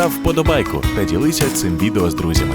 Став вподобайку та ділися цим відео з друзями.